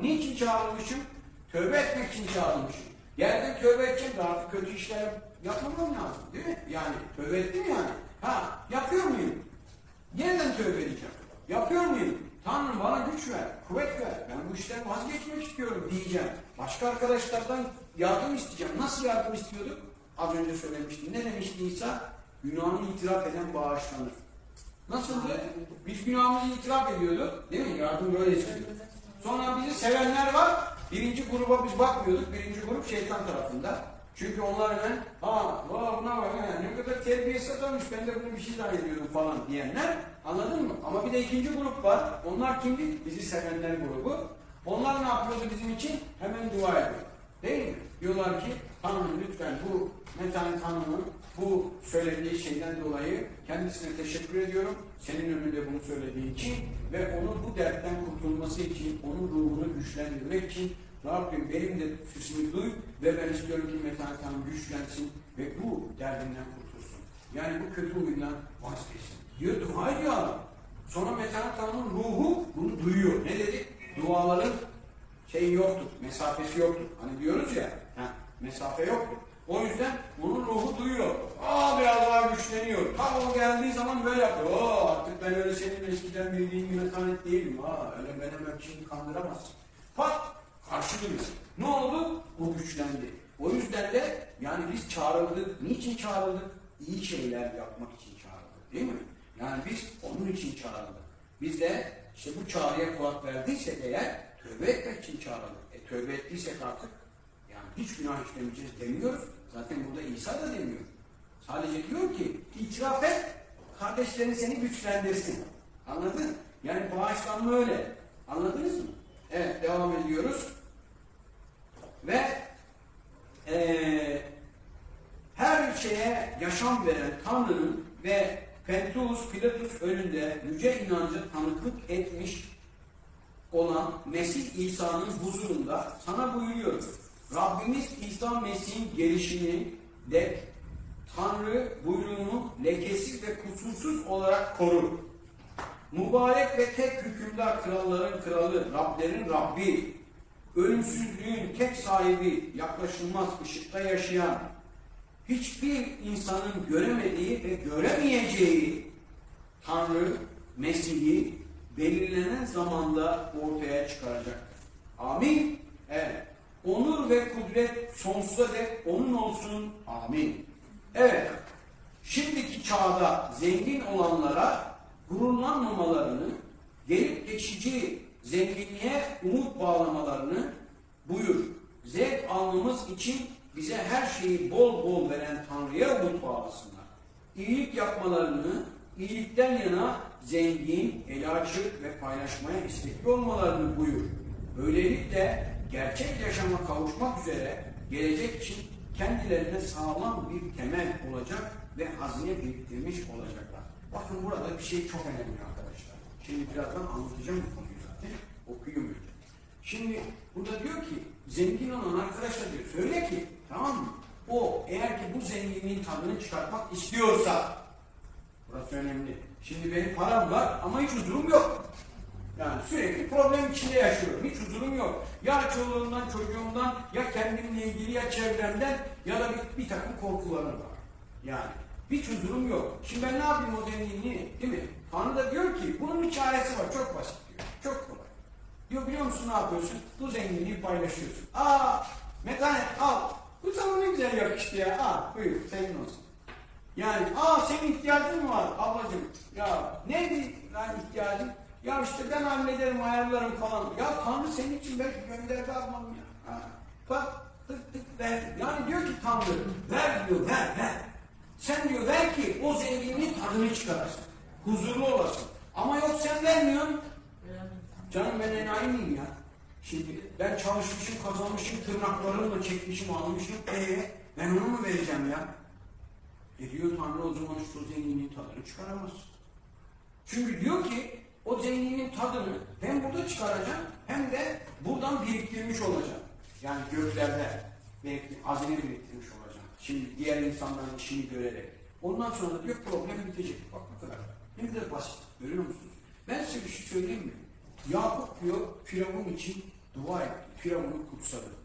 Niçin çağrılmışım? Tövbe etmek için çağrılmışım. Geldim tövbe edeceğim de kötü işler yapmamam lazım değil mi? Yani tövbe ettim yani. Ha yapıyor muyum? Yeniden tövbe edeceğim. Yapıyor muyum? Tanrım bana güç ver, kuvvet ver. Ben bu işten vazgeçmek istiyorum diyeceğim. Başka arkadaşlardan yardım isteyeceğim. Nasıl yardım istiyorduk? Az önce söylemiştim. Ne demişti İsa? Günahını itiraf eden bağışlanır. Nasıldı? Biz günahımızı itiraf ediyorduk. Değil mi? Yardım böyle istiyor. Sonra bizi sevenler var. Birinci gruba biz bakmıyorduk. Birinci grup şeytan tarafında. Çünkü onlar hemen ha buna bak ha, ne kadar terbiyesiz adammış ben de bunu bir şey zannediyordum falan diyenler anladın mı? Ama bir de ikinci grup var. Onlar kimdi? Bizi sevenler grubu. Onlar ne yapıyordu bizim için? Hemen dua ediyor. Diyorlar ki Tanrım lütfen bu Metan Tanrı'nın bu söylediği şeyden dolayı kendisine teşekkür ediyorum. Senin önünde bunu söylediği için ve onun bu dertten kurtulması için, onun ruhunu güçlendirmek için Rabbim benim de sesimi duy ve ben istiyorum ki Metan Tanrı güçlensin ve bu derdinden kurtulsun. Yani bu kötü huyundan vazgeçsin. Diyor dua ediyor. Sonra Metan Tanrı'nın ruhu bunu duyuyor. Ne dedi? Duaların şey yoktur, mesafesi yoktur. Hani diyoruz ya, ha, mesafe yoktur. O yüzden onun ruhu duyuyor. Aa biraz daha güçleniyor. Tam o geldiği zaman böyle yapıyor. Oo artık ben öyle senin eskiden bildiğin gibi metanet değilim. Aa öyle ben hemen şimdi kandıramazsın. Pat karşı duruyor. Ne oldu? O güçlendi. O yüzden de yani biz çağrıldık. Niçin çağrıldık? İyi şeyler yapmak için çağrıldık. Değil mi? Yani biz onun için çağrıldık. Biz de işte bu çağrıya kulak verdiysek eğer tövbe etmek için çağrıldık. E tövbe ettiysek artık yani hiç günah işlemeyeceğiz demiyoruz. Zaten burada İsa da demiyor. Sadece diyor ki itiraf et, kardeşlerin seni güçlendirsin. Anladın? Yani bağışlanma öyle. Anladınız mı? Evet devam ediyoruz. Ve eee, her şeye yaşam veren Tanrı'nın ve Penteus Pilatus önünde yüce inancı tanıklık etmiş olan Mesih İsa'nın huzurunda sana buyuruyor. Rabbimiz İsa Mesih'in gelişini dek Tanrı buyruğunu lekesiz ve kusursuz olarak korur. Mübarek ve tek hükümdar kralların kralı, Rablerin Rabbi, ölümsüzlüğün tek sahibi, yaklaşılmaz ışıkta yaşayan, hiçbir insanın göremediği ve göremeyeceği Tanrı Mesih'i belirlenen zamanda ortaya çıkaracaktır. Amin. Evet. Onur ve kudret sonsuza dek onun olsun. Amin. Evet. Şimdiki çağda zengin olanlara gururlanmamalarını, gelip geçici zenginliğe umut bağlamalarını buyur. Zevk almamız için bize her şeyi bol bol veren Tanrı'ya umut bağlasınlar. İyilik yapmalarını, iyilikten yana zengin, el açık ve paylaşmaya istekli olmalarını buyur. Böylelikle gerçek yaşama kavuşmak üzere gelecek için kendilerine sağlam bir temel olacak ve hazine biriktirmiş olacaklar. Bakın burada bir şey çok önemli arkadaşlar. Şimdi birazdan anlatacağım bu konuyu zaten. Okuyayım önce. Şimdi burada diyor ki zengin olan arkadaşlar diyor söyle ki tamam mı? O eğer ki bu zenginliğin tadını çıkartmak istiyorsa burası önemli. Şimdi benim param var ama hiç huzurum yok. Yani sürekli problem içinde yaşıyorum. Hiç huzurum yok. Ya çoluğumdan, çocuğumdan, ya kendimle ilgili ya çevremden ya da bir, bir takım korkularım var. Yani hiç huzurum yok. Şimdi ben ne yapayım o zenginliği? Değil mi? Tanrı da diyor ki bunun bir çaresi var. Çok basit diyor. Çok kolay. Diyor biliyor musun ne yapıyorsun? Bu zenginliği paylaşıyorsun. Aa metanet al. Bu sana ne güzel yakıştı ya. Al buyur senin olsun. Yani aa senin ihtiyacın mı var ablacığım? Ya neydi lan ihtiyacın? Ya işte ben hallederim ayarlarım falan. Ya Tanrı senin için belki gönderdi almam ya. Ha. Bak tık tık ver. Yani diyor ki Tanrı ver diyor ver ver. Sen diyor ver ki o zenginliğin tadını çıkarasın. Huzurlu olasın. Ama yok sen vermiyorsun. Canım ben enayi miyim ya? Şimdi ben çalışmışım, kazanmışım, tırnaklarımla çekmişim, almışım. Ee, ben onu mu vereceğim ya? E diyor Tanrı o zaman şu zenginliğin tadını çıkaramazsın. Çünkü diyor ki o zenginliğin tadını hem burada çıkaracağım hem de buradan biriktirmiş olacağım. Yani göklerde biriktir, hazine biriktirmiş olacağım. Şimdi diğer insanların işini görerek. Ondan sonra diyor problem bitecek. Bak ne kadar. Ne kadar basit. Görüyor musunuz? Ben size bir şey söyleyeyim mi? Yakup diyor Firavun için dua etti. Firavun'u kutsadı.